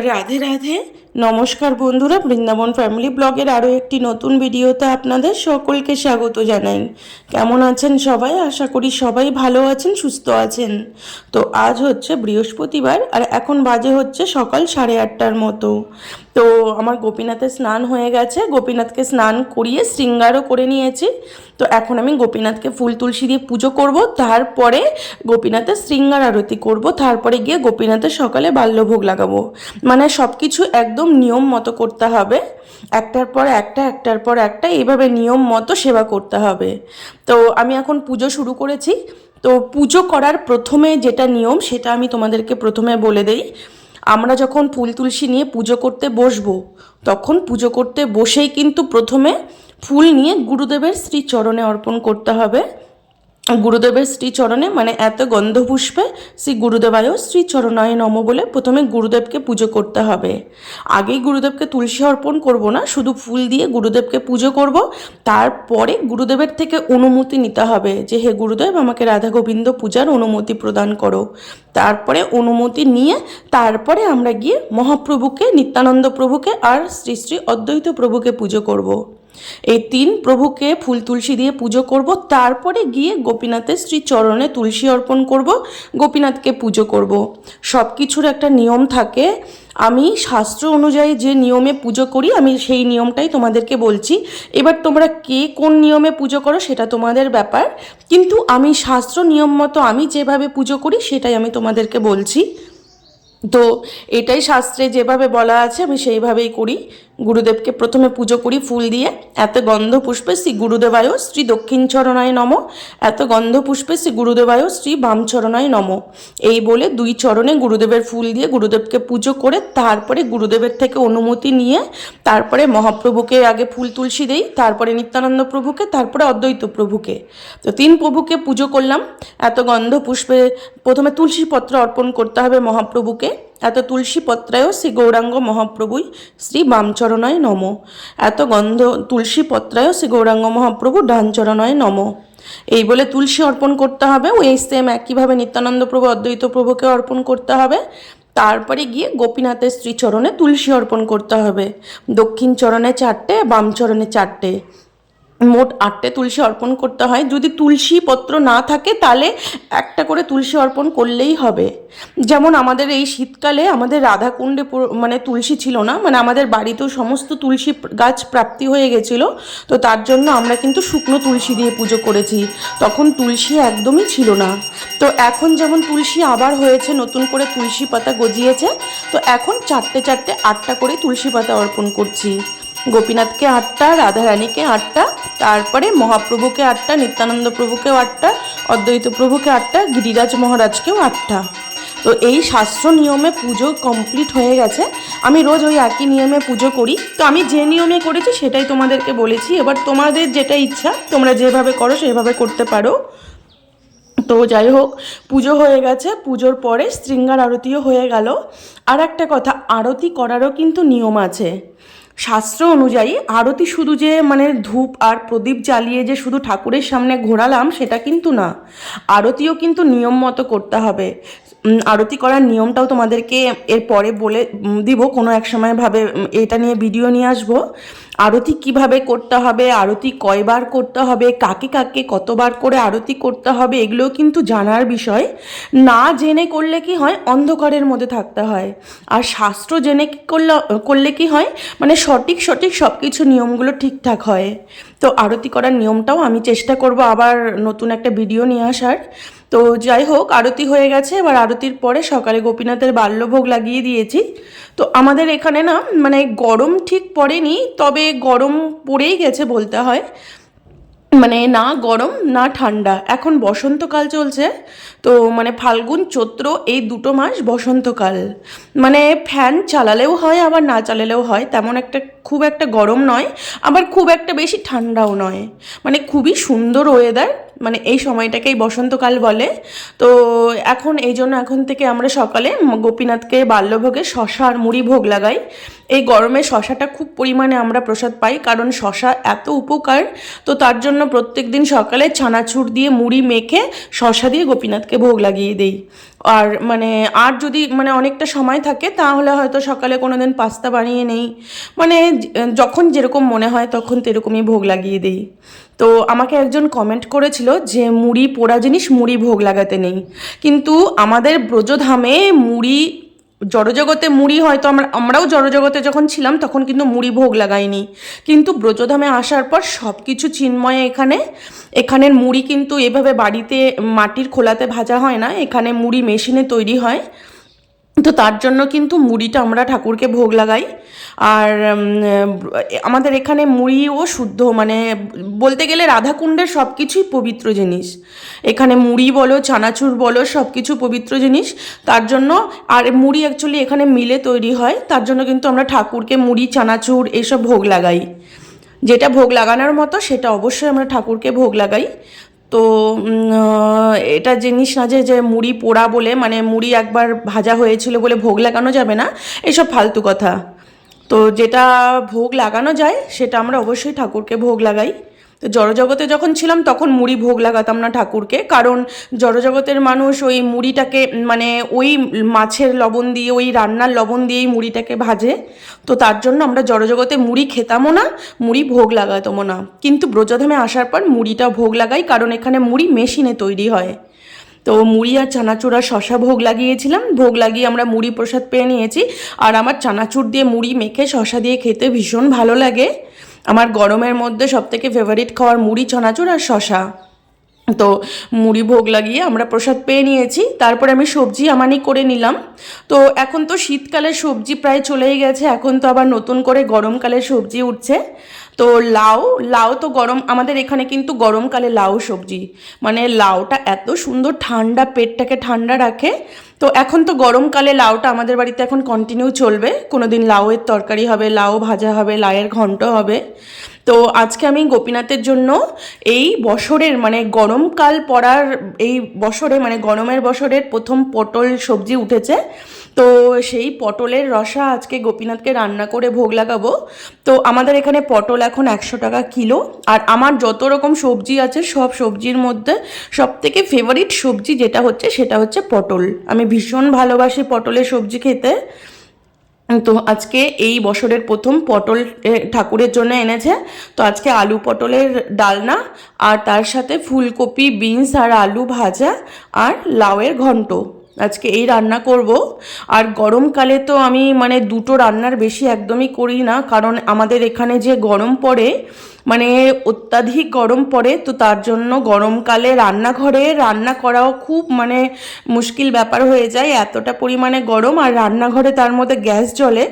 রাধে রাধে। নমস্কার বন্ধুরা, বৃন্দাবন ফ্যামিলি ব্লগের আরও একটি নতুন ভিডিওতে আপনাদের সকলকে স্বাগত জানাই। কেমন আছেন সবাই? আশা করি সবাই ভালো আছেন, সুস্থ আছেন। তো আজ হচ্ছে বৃহস্পতিবার আর এখন বাজে হচ্ছে সকাল সাড়ে আটটার মতো। তো আমার গোপীনাথের স্নান হয়ে গেছে। গোপীনাথকে স্নান করিয়ে শৃঙ্গারও করে নিয়েছি। তো এখন আমি গোপীনাথকে ফুল তুলসী দিয়ে পুজো করব, তারপরে গোপীনাথের শৃঙ্গার আরতি করব, তারপরে গিয়ে গোপীনাথের সকালে বাল্যভোগ লাগাবো। মানে সব কিছু একদম নিয়ম মতো করতে হবে। একটার পর একটা, একটার পর একটা এইভাবে নিয়ম মতো সেবা করতে হবে। তো আমি এখন পুজো শুরু করেছি। তো পুজো করার প্রথমে যেটা নিয়ম, সেটা আমি তোমাদেরকে প্রথমে বলে দেই। আমরা যখন ফুল তুলসী নিয়ে পুজো করতে বসবো, তখন পুজো করতে বসেই কিন্তু প্রথমে ফুল নিয়ে গুরুদেবের শ্রী চরণে অর্পণ করতে হবে। গুরুদেবের শ্রী চরণে মানে এত গন্ধ পুষ্পে শ্রী গুরুদেবায়ও শ্রী চরণায় নম বলে প্রথমে গুরুদেবকে পুজো করতে হবে। আগেই গুরুদেবকে তুলসী অর্পণ করব না, শুধু ফুল দিয়ে গুরুদেবকে পুজো করব। তারপরে গুরুদেবের থেকে অনুমতি নিতে হবে যে, হে গুরুদেব, আমাকে রাধা গোবিন্দ পূজার অনুমতি প্রদান করো। তারপরে অনুমতি নিয়ে তারপরে আমরা গিয়ে মহাপ্রভুকে, নিত্যানন্দ প্রভুকে আর শ্রী শ্রী অদ্বৈত প্রভুকে পুজো করব। এই তিন প্রভুকে ফুল তুলসী দিয়ে পুজো করব। তারপরে গিয়ে গোপীনাথের শ্রী চরণে তুলসী অর্পণ করব, গোপীনাথকে পুজো করব। সব কিছুর একটা নিয়ম থাকে। আমি শাস্ত্র অনুযায়ী যে নিয়মে পুজো করি, আমি সেই নিয়মটাই তোমাদেরকে বলছি। এবার তোমরা কে কোন নিয়মে পুজো করো সেটা তোমাদের ব্যাপার। কিন্তু আমি শাস্ত্র নিয়ম মতো আমি যেভাবে পুজো করি, সেটাই আমি তোমাদেরকে বলছি। তো এটাই শাস্ত্রে যেভাবে বলা আছে, আমি সেইভাবেই করি। গুরুদেবকে প্রথমে পুজো করি, ফুল দিয়ে। এত গন্ধ পুষ্পে শ্রী গুরুদেবায় শ্রী দক্ষিণ চরণায় নম। এত গন্ধ পুষ্পে শ্রী গুরুদেবায় শ্রী বাম চরণায় নম। এই বলে দুই চরণে গুরুদেবের ফুল দিয়ে গুরুদেবকে পুজো করে তারপরে গুরুদেবের থেকে অনুমতি নিয়ে তারপরে মহাপ্রভুকে আগে ফুল তুলসী দেই, তারপরে নিত্যানন্দ প্রভুকে, তারপরে অদ্বৈত প্রভুকে। তো তিন প্রভুকে পুজো করলাম। এত গন্ধ পুষ্পে প্রথমে তুলসী পত্র অর্পণ করতে হবে মহাপ্রভুকে। এত তুলসী পত্রায়ও শ্রী গৌরাঙ্গ মহাপ্রভুই শ্রী বামচরণায় নম। এত গন্ধ তুলসী পত্রায়ও শ্রী গৌরাঙ্গ মহাপ্রভু ডানচরণায় নম। এই বলে তুলসী অর্পণ করতে হবে, ওই সেম একইভাবে নিত্যানন্দ প্রভু, অদ্বৈত প্রভুকে অর্পণ করতে হবে। তারপরে গিয়ে গোপীনাথের শ্রীচরণে তুলসী অর্পণ করতে হবে। দক্ষিণ চরণে চারটে বাম চরণে চারটে। মোট আটটে তুলসী অর্পণ করতে হয়। যদি তুলসী পত্র না থাকে, তাহলে একটা করে তুলসী অর্পণ করলেই হবে। যেমন আমাদের এই শীতকালে আমাদের রাধাকুণ্ডে মানে তুলসী ছিল না মানে আমাদের বাড়িতেও সমস্ত তুলসী গাছ প্রাপ্তি হয়ে গেছিল। তো তার জন্য আমরা কিন্তু শুকনো তুলসী দিয়ে পুজো করেছি। তখন তুলসী একদমই ছিল না। তো এখন যেমন তুলসী আবার হয়েছে, নতুন করে তুলসী পাতা গজিয়েছে, তো এখন চারটে চারটে আটটা করে তুলসী পাতা অর্পণ করছি। গোপীনাথকে আটটা, রাধারানীকে আটটা, তারপরে মহাপ্রভুকে আটটা, নিত্যানন্দ প্রভুকেও আটটা, অদ্বৈত প্রভুকে আটটা, গিরিরাজ মহারাজকেও আটটা। তো এই শাস্ত্র নিয়মে পুজো কমপ্লিট হয়ে গেছে। আমি রোজ ওই একই নিয়মে পুজো করি। তো আমি যে নিয়মে করেছি সেটাই তোমাদেরকে বলেছি। এবার তোমাদের যেটা ইচ্ছা, তোমরা যেভাবে করো সেভাবে করতে পারো। তো যাই হোক, পুজো হয়ে গেছে। পুজোর পরে শৃঙ্গার আরতিও হয়ে গেল। আর একটা কথা, আরতি করারও কিন্তু নিয়ম আছে। শাস্ত্র অনুযায়ী আরতি শুধু যে মানে ধূপ আর প্রদীপ জ্বালিয়ে যে শুধু ঠাকুরের সামনে ঘোরালাম, সেটা কিন্তু না। আরতিও কিন্তু নিয়ম মতো করতে হবে। আরতি করার নিয়মটাও তোমাদেরকে এর পরে বলে দিব। কোনো এক সময় ভাবে এটা নিয়ে ভিডিও নিয়ে আসব। আরতি কীভাবে করতে হবে, আরতি কয়বার করতে হবে, কাকে কাকে কতবার করে আরতি করতে হবে, এগুলোও কিন্তু জানার বিষয়। না জেনে করলে কি হয়? অন্ধকারের মধ্যে থাকতে হয়। আর শাস্ত্র জেনে করলে করলে কি হয়? মানে সঠিক সঠিক সব কিছু নিয়মগুলো ঠিকঠাক হয়। তো আরতি করার নিয়মটাও আমি চেষ্টা করব আবার নতুন একটা ভিডিও নিয়ে আসার। তো যাই হোক, আরতি হয়ে গেছে, এবার আরতির পরে সকালে গোপীনাথের বাল্যভোগ লাগিয়ে দিয়েছি। তো আমাদের এখানে না মানে গরম ঠিক পড়েনি, তবে গরম পড়েই গেছে বলতে হয়। মানে না গরম, না ঠান্ডা। এখন বসন্তকাল চলছে, তো মানে ফাল্গুন, চৈত্র এই দুটো মাস বসন্তকাল। মানে ফ্যান চালালেও হয়, আবার না চালালেও হয়। তেমন একটা খুব একটা গরম নয়, আবার খুব একটা বেশি ঠান্ডাও নয়। মানে খুবই সুন্দর ওয়েদার মানে এই সময়টাকেই বসন্তকাল বলে। তো এখন, এই জন্য এখন থেকে আমরা সকালে গোপীনাথকে বাল্যভোগে শশা আর মুড়ি ভোগ লাগাই। এই গরমে শশাটা খুব পরিমাণে আমরা প্রসাদ পাই, কারণ শশা এত উপকার। তো তার জন্য প্রত্যেক দিন সকালে ছানাছুর দিয়ে মুড়ি মেখে শশা দিয়ে গোপীনাথকে ভোগ লাগিয়ে দেই। আর মানে আর যদি মানে অনেকটা সময় থাকে, তাহলে হয়তো সকালে কোনো দিন পাস্তা বানিয়ে নেই। মানে যখন যেরকম মনে হয়, তখন তেরকমই ভোগ লাগিয়ে দিই। তো আমাকে একজন কমেন্ট করেছিল যে, মুড়ি পোড়া জিনিস মুড়ি ভোগ লাগাতে নেই। কিন্তু আমাদের ব্রজধামে মুড়ি জড়জগতে মুড়ি হয়তো আমরা আমরাও জড়জগতে যখন ছিলাম, তখন কিন্তু মুড়ি ভোগ লাগাইনি। কিন্তু ব্রজধামে আসার পর সব কিছু চিন্ময়ে এখানে। এখানের মুড়ি কিন্তু এভাবে বাড়িতে মাটির খোলাতে ভাজা হয় না, এখানে মুড়ি মেশিনে তৈরি হয়। তো তার জন্য কিন্তু মুড়িটা আমরা ঠাকুরকে ভোগ লাগাই। আর আমাদের এখানে মুড়িও শুদ্ধ মানে বলতে গেলে রাধাকুণ্ডের সব কিছুই পবিত্র জিনিস। এখানে মুড়ি বলো, চানাচুর বলো সব কিছু পবিত্র জিনিস। তার জন্য, আর মুড়ি অ্যাকচুয়ালি এখানে মিলে তৈরি হয়। তার জন্য কিন্তু আমরা ঠাকুরকে মুড়ি, চানাচুর এসব ভোগ লাগাই। যেটা ভোগ লাগানোর মতো, সেটা অবশ্যই আমরা ঠাকুরকে ভোগ লাগাই। তো এটা জিনিস না যে যে মুড়ি পোড়া বলে মানে মুড়ি একবার ভাজা হয়েছিল বলে ভোগ লাগানো যাবে না, এসব ফালতু কথা। তো যেটা ভোগ লাগানো যায়, সেটা আমরা অবশ্যই ঠাকুরকে ভোগ লাগাই। তো জড়জগতে যখন ছিলাম, তখন মুড়ি ভোগ লাগাতাম না ঠাকুরকে। কারণ জড়জগতের মানুষ ওই মুড়িটাকে মানে ওই মাছের লবণ দিয়ে, ওই রান্নার লবণ দিয়েই মুড়িটাকে ভাজে। তো তার জন্য আমরা জড়জগতে মুড়ি খেতামও না, মুড়ি ভোগ লাগাতামও না। কিন্তু ব্রজধামে আসার পর মুড়িটা ভোগ লাগাই, কারণ এখানে মুড়ি মেশিনে তৈরি হয়। তো মুড়ি আর চানাচুর আর শশা ভোগ লাগিয়েছিলাম। ভোগ লাগিয়ে আমরা মুড়ি প্রসাদ পেয়ে নিয়েছি। আর আমার চানাচুর দিয়ে মুড়ি মেখে শশা দিয়ে খেতে ভীষণ ভালো লাগে। আমার গরমের মধ্যে সবথেকে ফেভারিট খাওয়ার মুড়ি, চানাচুর আর শশা তো মুড়ি ভোগ লাগিয়ে আমরা প্রসাদ পেয়ে নিয়েছি। তারপরে আমি সবজি আমানি করে নিলাম। তো এখন তো শীতকালের সবজি প্রায় চলেই গেছে। এখন তো আবার নতুন করে গরমকালের সবজি উঠছে। তো লাউ লাউ তো গরম, আমাদের এখানে কিন্তু গরমকালে লাউ সবজি। মানে লাউটা এত সুন্দর ঠান্ডা, পেটটাকে ঠান্ডা রাখে। তো এখন তো গরমকালে লাউটা আমাদের বাড়িতে এখন কন্টিনিউ চলবে। কোনো দিন লাউয়ের তরকারি হবে, লাউ ভাজা হবে, লাউয়ের ঘন্ট হবে। তো আজকে আমি গোপীনাথের জন্য এই বছরের মানে গরমকাল পড়ার এই বছরে মানে গরমের বছরের প্রথম পটল সবজি উঠেছে। তো সেই পটলের রসা আজকে গোপীনাথকে রান্না করে ভোগ লাগাবো। তো আমাদের এখানে পটল এখন একশো টাকা কিলো। আর আমার যত রকম সবজি আছে, সব সবজির মধ্যে সব থেকে ফেভারিট সবজি যেটা হচ্ছে, সেটা হচ্ছে পটল। আমি ভীষণ ভালোবাসি পটলের সবজি খেতে। তো আজকে এই বছরের প্রথম পটল ঠাকুরের জন্য এনেছে। তো আজকে আলু পটলের ডালনা, আর তার সাথে ফুলকপি, বিনস, আর আলু ভাজা, আর লাউয়ের ঘন্ট। আজকে এই রান্না করব। আর গরমকালে তো আমি মানে দুটো রান্নার বেশি একদমই করি না, কারণ আমাদের এখানে যে গরম পড়ে মানে অত্যাধিক গরম পড়ে, তো তার জন্য গরমকালে রান্নাঘরে রান্না করাও খুব মানে মুশকিল ব্যাপার হয়ে যায়, এতটা পরিমাণে গরম আর রান্নাঘরে তার মধ্যে গ্যাস জ্বলে,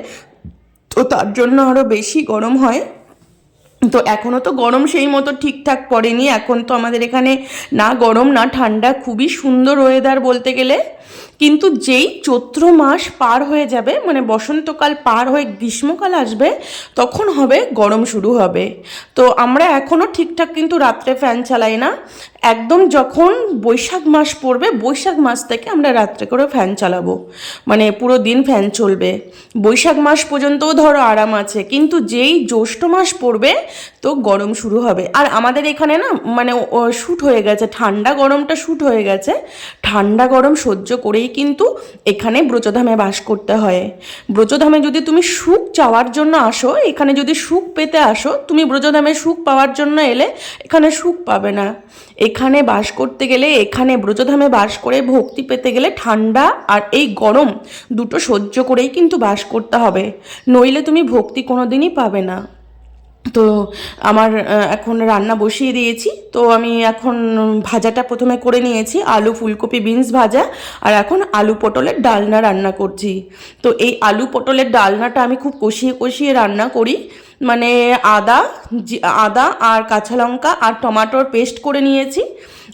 তো তার জন্য আরও বেশি গরম হয়। তো এখনও তো গরম সেই মতো ঠিকঠাক পড়েনি, এখন তো আমাদের এখানে না গরম না ঠান্ডা, খুবই সুন্দর ওয়েদার বলতে গেলে। কিন্তু যেই চৈত্র মাস পার হয়ে যাবে মানে বসন্তকাল পার হয়ে গ্রীষ্মকাল আসবে, তখন হবে গরম শুরু হবে। তো আমরা এখনও ঠিকঠাক কিন্তু রাত্রে ফ্যান চালাই না। একদম যখন বৈশাখ মাস পড়বে, বৈশাখ মাস থেকে আমরা রাত্রে করে ফ্যান চালাবো। মানে পুরো দিন ফ্যান চলবে। বৈশাখ মাস পর্যন্তও ধরো আরাম আছে, কিন্তু যেই জ্যৈষ্ঠ মাস পড়বে তো গরম শুরু হবে। আর আমাদের এখানে না মানে শ্যুট হয়ে গেছে। ঠান্ডা গরমটা শ্যুট হয়ে গেছে। ঠান্ডা গরম সহ্য করেই কিন্তু এখানে ব্রজধামে বাস করতে হয়। ব্রজধামে যদি তুমি সুখ চাওয়ার জন্য আসো, এখানে যদি সুখ পেতে আসো, তুমি ব্রজধামে সুখ পাওয়ার জন্য এলে এখানে সুখ পাবে না। এখানে বাস করতে গেলে, এখানে ব্রজধামে বাস করে ভক্তি পেতে গেলে ঠান্ডা আর এই গরম দুটো সহ্য করেই কিন্তু বাস করতে হবে। নইলে তুমি ভক্তি কোনোদিনই পাবে না। তো আমার এখন রান্না বসিয়ে দিয়েছি। তো আমি এখন ভাজাটা প্রথমে করে নিয়েছি, আলু ফুলকপি বিনস ভাজা, আর এখন আলু পটলের ডালনা রান্না করছি। তো এই আলু পটলের ডালনাটা আমি খুব কষিয়ে কষিয়ে রান্না করি। মানে আদা আদা আর কাঁচা লঙ্কা আর টমাটোর পেস্ট করে নিয়েছি।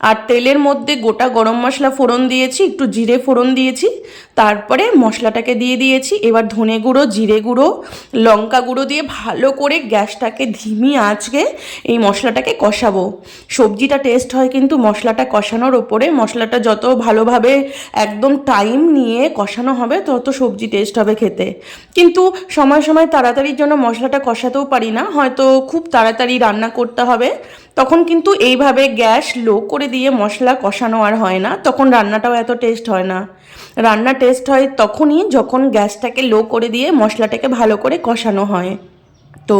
আর তেলের মধ্যে গোটা গরম মশলা ফোড়ন দিয়েছি, একটু জিরে ফোড়ন দিয়েছি, তারপরে মশলাটাকে দিয়ে দিয়েছি। এবার ধনে গুঁড়ো, জিরে গুঁড়ো, লঙ্কা গুঁড়ো দিয়ে ভালো করে গ্যাসটাকে ধিমি আঁচকে এই মশলাটাকে কষাবো। সবজিটা টেস্ট হয় কিন্তু মশলাটা কষানোর ওপরে। মশলাটা যত ভালোভাবে একদম টাইম নিয়ে কষানো হবে, তত সবজি টেস্ট হবে খেতে। কিন্তু সময় সময় তাড়াতাড়ির জন্য মশলাটা কষাতেও পারি না। হয়তো খুব তাড়াতাড়ি রান্না করতে হবে। তখন কিন্তু এইভাবে গ্যাস লো করে দিয়ে মশলা কষানো আর হয় না, তখন রান্নাটাও এত টেস্ট হয় না। রান্না টেস্ট হয় তখনই যখন গ্যাসটাকে লো করে দিয়ে মশলাটাকে ভালো করে কষানো হয়। তো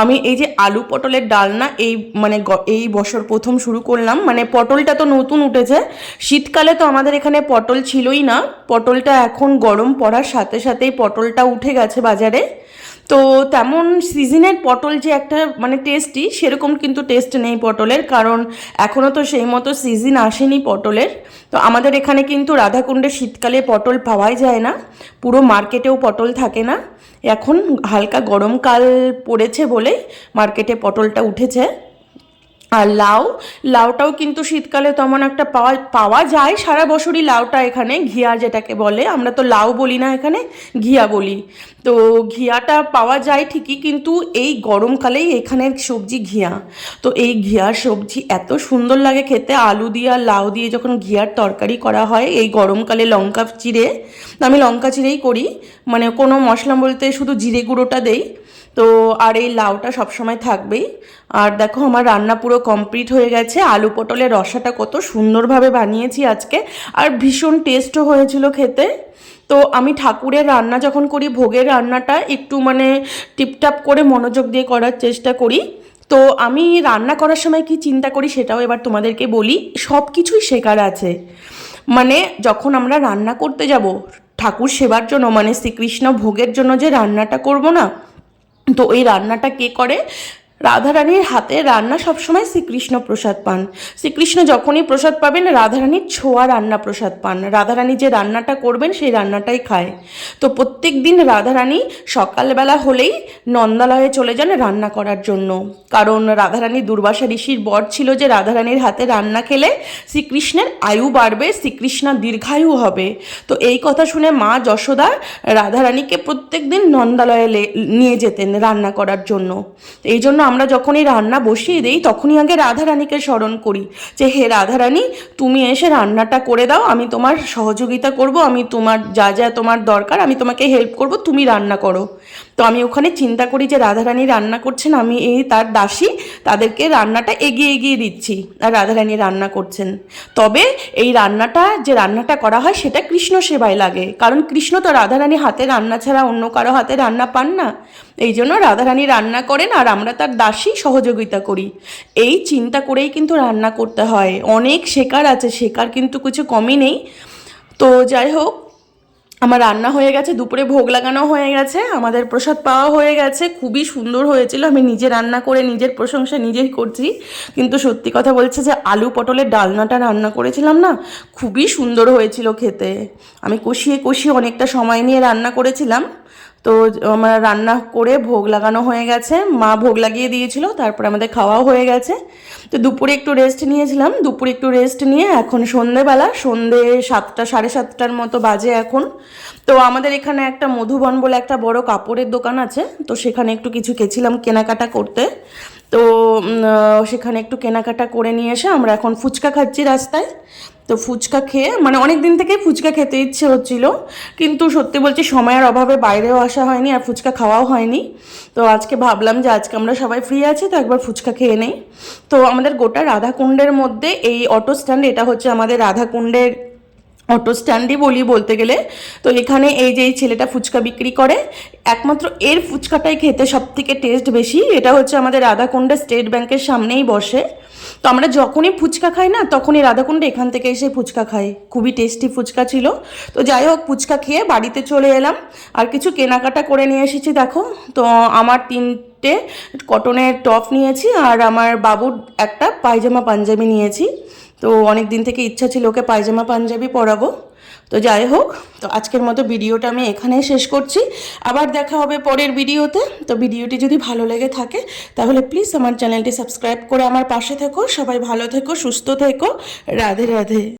আমি এই যে আলু পটলের ডালনা এই মানে এই বছর প্রথম শুরু করলাম মানে পটলটা তো নতুন উঠেছে, শীতকালে তো আমাদের এখানে পটল ছিলই না, পটলটা এখন গরম পড়ার সাথে সাথেই পটলটা উঠে গেছে বাজারে। তো তেমন সিজনের পটল যে একটা মানে টেস্টি সেরকম কিন্তু টেস্ট নেই পটলের, কারণ এখনও তো সেই মতো সিজন আসেনি পটলের। তো আমাদের এখানে কিন্তু রাধাকুণ্ডে শীতকালে পটল পাওয়াই যায় না, পুরো মার্কেটেও পটল থাকে না। এখন হালকা গরমকাল পড়েছে বলে মার্কেটে পটলটা উঠেছে। আর লাউ, লাউটাও কিন্তু শীতকালে তেমন একটা পাওয়া পাওয়া যায়। সারা বছরই লাউটা এখানে, ঘিয়া যেটাকে বলে, আমরা তো লাউ বলি না এখানে, ঘিয়া বলি। তো ঘিয়াটা পাওয়া যায় ঠিকই, কিন্তু এই গরমকালেই এখানের সবজি ঘিয়া। তো এই ঘিয়ার সবজি এত সুন্দর লাগে খেতে, আলু দিয়ে আর লাউ দিয়ে যখন ঘিয়ার তরকারি করা হয়, এই গরমকালে লঙ্কা চিড়ে, আমি লঙ্কা চিড়েই করি। মানে কোনো মশলা বলতে শুধু জিরে গুঁড়োটা দেই। তো আর এই লাউটা সবসময় থাকবেই। আর দেখো আমার রান্না পুরো কমপ্লিট হয়ে গেছে। আলু পটলের রসাটা কত সুন্দরভাবে বানিয়েছি আজকে। আর ভীষণ টেস্টও হয়েছিল খেতে। তো আমি ঠাকুরের রান্না যখন করি, ভোগের রান্নাটা একটু মানে টিপটাপ করে মনোযোগ দিয়ে করার চেষ্টা করি। তো আমি রান্না করার সময় কি চিন্তা করি সেটাও এবার তোমাদেরকে বলি। সব কিছুই শেখার আছে। মানে যখন আমরা রান্না করতে যাব, ঠাকুর সেবার জন্য মানে শ্রীকৃষ্ণ ভোগের জন্য যে রান্নাটা করব না তো ওই রান্নাটা কে করে? রাধারানীর হাতে রান্না সবসময় শ্রীকৃষ্ণ প্রসাদ পান। শ্রীকৃষ্ণ যখনই প্রসাদ পাবেন, রাধারানীর ছোঁয়া রান্না প্রসাদ পান। রাধারানী যে রান্নাটা করবেন, সেই রান্নাটাই খায়। তো প্রত্যেক দিন রাধারানী সকালবেলা হলেই নন্দালয়ে চলে যান রান্না করার জন্য। কারণ রাধারানী দুর্বাসা ঋষির বর ছিল যে, রাধারানীর হাতে রান্না খেলে শ্রীকৃষ্ণের আয়ু বাড়বে, শ্রীকৃষ্ণ দীর্ঘায়ু হবে। তো এই কথা শুনে মা যশোদা রাধারানীকে প্রত্যেক দিন নন্দালয়ে নিয়ে যেতেন রান্না করার জন্য। এই জন্য আমরা যখনই রান্না বসিয়ে দিই, তখনই আগে রাধারানীকে স্মরণ করি যে, হে রাধারানী, তুমি এসে রান্নাটা করে দাও, আমি তোমার সহযোগিতা করব, আমি তোমার যা যা তোমার দরকার, আমি তোমাকে হেল্প করব, তুমি রান্না করো। তো আমি ওখানে চিন্তা করি যে রাধারানী রান্না করছেন, আমি এই তার দাসী, তাদেরকে রান্নাটা এগিয়ে এগিয়ে দিচ্ছি। আর রাধারানী রান্না করছেন। তবে এই রান্নাটা, যে রান্নাটা করা হয় সেটা কৃষ্ণ সেবায় লাগে। কারণ কৃষ্ণ তো রাধারানী হাতে রান্না ছাড়া অন্য কারও হাতে রান্না পান না। এই জন্য রাধারানী রান্না করেন আর আমরা তার দাসী সহযোগিতা করি। এই চিন্তা করেই কিন্তু রান্না করতে হয়। অনেক শেখার আছে, শেখার কিন্তু কিছু কমই নেই। তো যাই হোক আমার রান্না হয়ে গেছে, দুপুরে ভোগ লাগানো হয়ে গেছে, আমাদের প্রসাদ পাওয়া হয়ে গেছে, খুবই সুন্দর হয়েছিল, আমি নিজে রান্না করে, নিজের প্রশংসা নিজেই করছি, কিন্তু সত্যি কথা বলছে যে আলু পটলের ডালনাটা রান্না করেছিলাম না, খুবই সুন্দর হয়েছিল খেতে, আমি কষিয়ে কষিয়ে অনেকটা সময় নিয়ে রান্না করেছিলাম তো আমার রান্না করে ভোগ লাগানো হয়ে গেছে। মা ভোগ লাগিয়ে দিয়েছিল, তারপর আমাদের খাওয়াও হয়ে গেছে। তো দুপুরে একটু রেস্ট নিয়েছিলাম। দুপুরে একটু রেস্ট নিয়ে এখন সন্ধেবেলা, সন্ধে সাতটা, সাড়ে সাতটার মতো বাজে এখন। তো আমাদের এখানে একটা মধুবন বলে একটা বড় কাপড়ের দোকান আছে, তো সেখানে একটু কিছু গেছিলাম কেনাকাটা করতে। তো সেখানে একটু কেনাকাটা করে নিয়ে এসে আমরা এখন ফুচকা খাচ্ছি রাস্তায়। তো ফুচকা খেয়ে মানে অনেক দিন থেকে ফুচকা খেতে ইচ্ছে হচ্ছিল, কিন্তু সত্যি বলছি সময়ের অভাবে বাইরেও আসা হয়নি আর ফুচকা খাওয়াও হয়নি। তো আজকে ভাবলাম যে আজকে আমরা সবাই ফ্রি আছি, তো একবার ফুচকা খেয়ে নেই। তো আমাদের গোটা রাধাকুণ্ডের মধ্যে এই অটো স্ট্যান্ড এটা হচ্ছে আমাদের রাধাকুণ্ডের অটো স্ট্যান্ডই বলি বলতে গেলে। তো এখানে এই যে এই ছেলেটা ফুচকা বিক্রি করে, একমাত্র এর ফুচকাটাই খেতে সব থেকে টেস্ট বেশি। এটা হচ্ছে আমাদের রাধাকুণ্ডা স্টেট ব্যাংকের সামনেই বসে। তো আমরা যখনই ফুচকা খাই না, তখনই রাধাকুণ্ডে এখান থেকে এসে ফুচকা খাই খুবই টেস্টি ফুচকা ছিল। তো যাই হোক, ফুচকা খেয়ে বাড়িতে চলে এলাম। আর কিছু কেনাকাটা করে নিয়ে এসেছি, দেখো। তো আমার তিনটে কটনের টপ নিয়েছি, আর আমার বাবুর একটা পায়জামা পাঞ্জাবি নিয়েছি। তো অনেক দিন থেকে ইচ্ছা ছিল ওকে পায়জামা পাঞ্জাবি পরাবো। তো যাই হোক, তো আজকের মতো ভিডিওটা আমি এখানেই শেষ করছি। আবার দেখা হবে পরের ভিডিওতে। তো ভিডিওটি যদি ভালো লেগে থাকে, তাহলে প্লিজ আমার চ্যানেলটি সাবস্ক্রাইব করে আমার পাশে থেকো। সবাই ভালো থেকো, সুস্থ থেকো। রাধে রাধে।